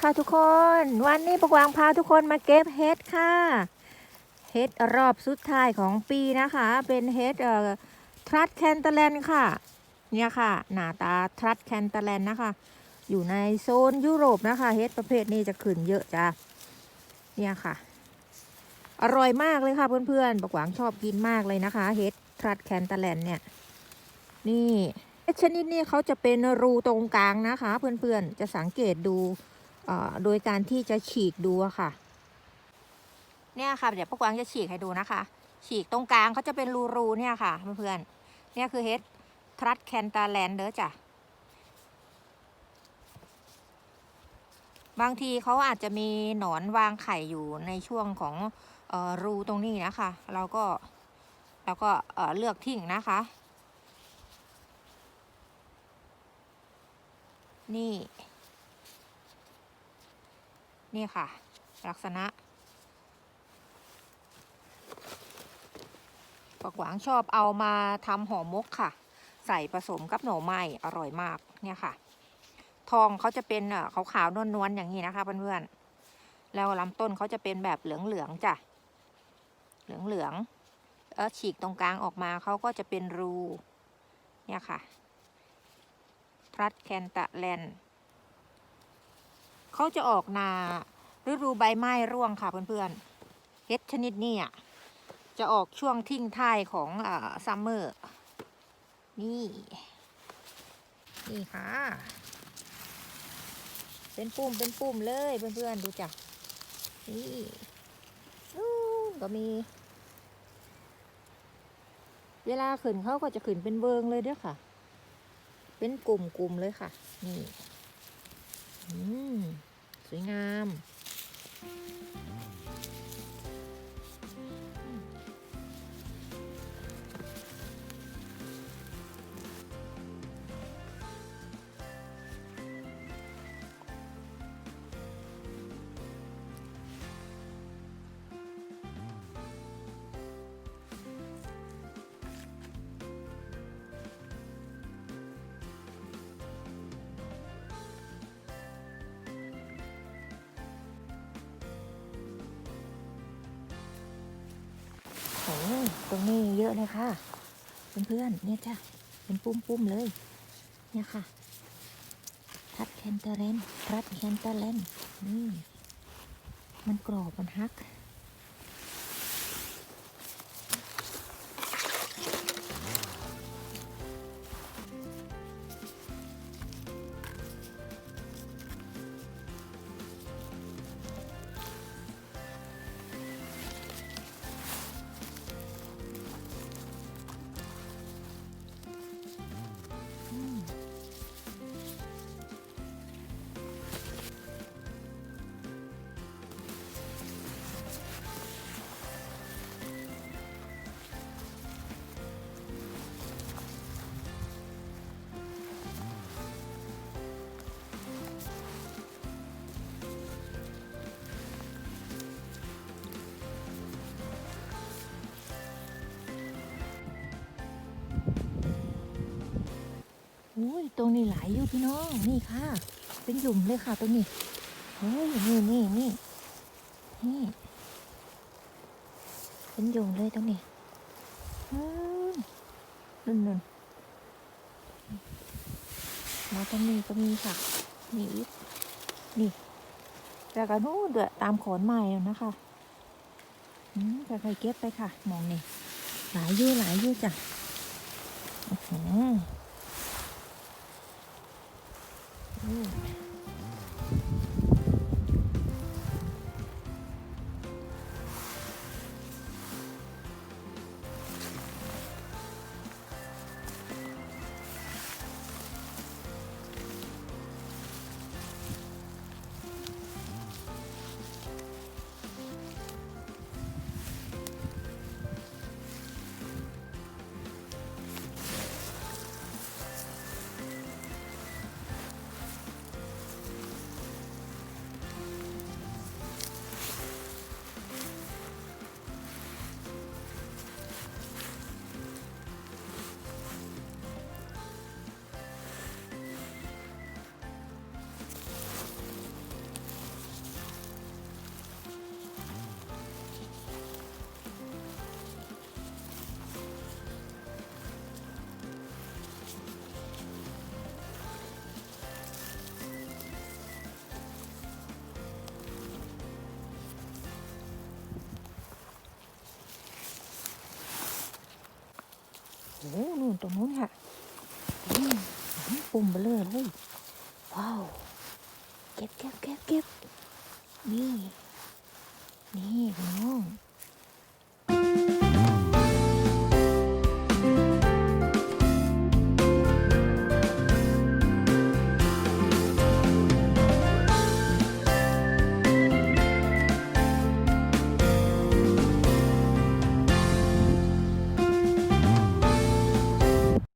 ค่ะทุกคน วันนี้ปกวางพาทุกคนมาเก็บเห็ดค่ะเห็ดรอบสุดท้ายของปีนะคะ เป็นเห็ดเอ่อทรัสแคนเตอร์แลนค่ะ เนี่ยค่ะ หน้าตาทรัสแคนเตอร์แลนนะคะ อยู่ในโซนยุโรปนะคะเห็ดประเภทนี้จะขึ้นเยอะจ้ะเนี่ยค่ะ อร่อยมากเลยค่ะเพื่อนๆปกวางชอบกินมากเลยนะคะเห็ดทรัสแคนเตอร์แลนเนี่ยนี่เห็ดชนิดนี้เขาจะเป็นรูตรงกลางนะคะ เพื่อนๆจะสังเกตดู โดยการที่จะฉีกดูค่ะ เนี่ยค่ะ เดี๋ยวปกวางจะฉีกให้ดูนะคะ ฉีกตรงกลางเขาจะเป็นรูๆเนี่ยค่ะเพื่อนๆเนี่ยคือเห็ดทรัสแคนตาแลนเด้อจ้ะบางทีเขาอาจจะมีหนอนวางไข่อยู่ในช่วงของเออรูตรงนี้นะคะ เราก็เราก็เเลือกทิ้งนะคะ นี่ นี่ค่ะ ลักษณะปกหวางชอบเอามาทำห่อมกค่ะ ใส่ผสมกับหน่อไม้อร่อยมากเนี่ยค่ะ ทองเขาจะเป็นเอ่อขาวๆนวลๆอย่างนี้นะคะเพื่อนๆแล้วลำต้นเขาจะเป็นแบบเหลืองๆจ้ะเหลืองๆเออฉีกตรงกลางออกมาเขาก็จะเป็นรูเนี่ยค่ะทรัสแคนตะแลนด์ เขาจะออกนาฤดูใบไม้ร่วงค่ะเพื่อนๆเฮ็ดชนิดนี้จะออกช่วงทิ้งท้ายของอซัมเมอร์ นี่ นี่ค่ะ เป็นปุ่มเป็นปุ่มเลยเพื่อนๆดูจ้ะนี่นู่นก็มี เวลาขึ้นเขาก็จะขึ้นเป็นเบิงเลยเด้อค่ะ เป็นกลุ่มๆเลยค่ะ นี่ อืม สวยงาม ตรงนี้เยอะเลยค่ะ เพื่อนๆเนี่ยจ้ะ เป็นปุ้มๆเลย เนี่ยค่ะ ทัดแคนเตอร์เลนทัดแคนเตอร์เลนนี่ มันกรอบมันฮัก อุ้ยตรงนี้หลายอยู่พี่น้องนี่ค่ะ เป็นหลุมเลยค่ะตรงนี้เฮ้ยนี่นี่นี่นี่เป็นหลุมเลยตรงนี้นุ่นนุ่นแล้วตรงนี้ก็มีค่ะนี่นี่แล้วก็นู่นเดือตามขอนไม้นั่นะคะอืมค่อยๆเก็บไปค่ะ มองนี่หลายอยู่หลายอยู่จ้ะอื้อ โอ้นู่นตรงนู้นค่ะปุ่มเบลอเลยว้าว เก็บเก็บเก็บเก็บนี่ นี่น้อง